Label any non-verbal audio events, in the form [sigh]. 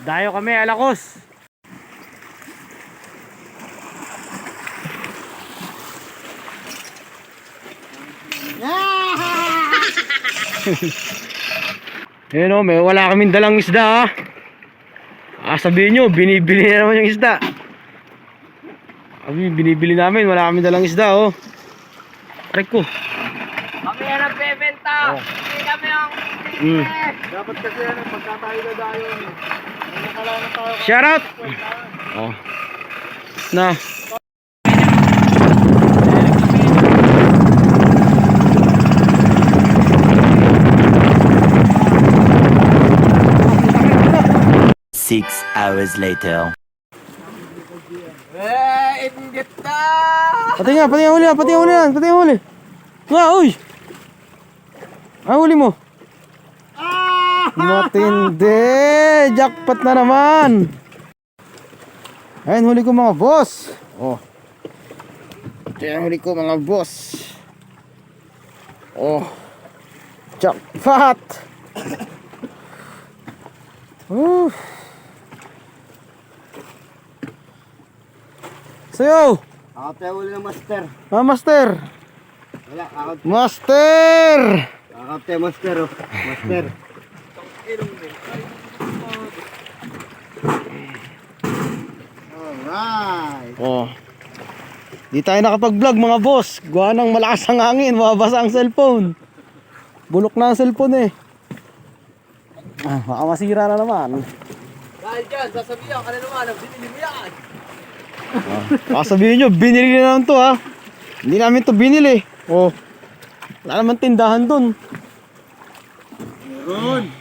Dayo kami, alakos. [laughs] Ayun o, may wala kaming dalang isda ha. Ah, sabihin nyo, binibili na naman yung isda. Kami, binibili namin, wala kaming dalang isda oh. Aray ko. Kami yan ang bebenta. Hindi kami ang... Mm. Dapat kasi ano, pagka tayo na tayo, tayo. Shout out! Oh. Na. Six hours later. Eh, inggit na! Pati nga, pati nga huli, pati nga huli yan, pati nga huli. Nga, uy! Ah, huli mo. Matindi! Jackpot na naman! Ayun, huli ko mga boss. Oh. Yung huli ko mga boss. Oh. Jackpot! Uh. Sayo! Ako tayo uli ng master. Ah, master! Wala, ako, Master! Ako tayo master oh. Master. Alright. Oh. Di tayo nakapag-vlog mga boss. Gawa ng malakas ang hangin, mababasa ang cellphone. Bulok na ang cellphone eh. Ah, baka masira na naman. Dahil dyan, sasabihan ka na naman, ang binili mo yan. Baka sabihin nyo, binili na naman to ha. Hindi namin to binili. Oh. Wala naman tindahan dun. Meron.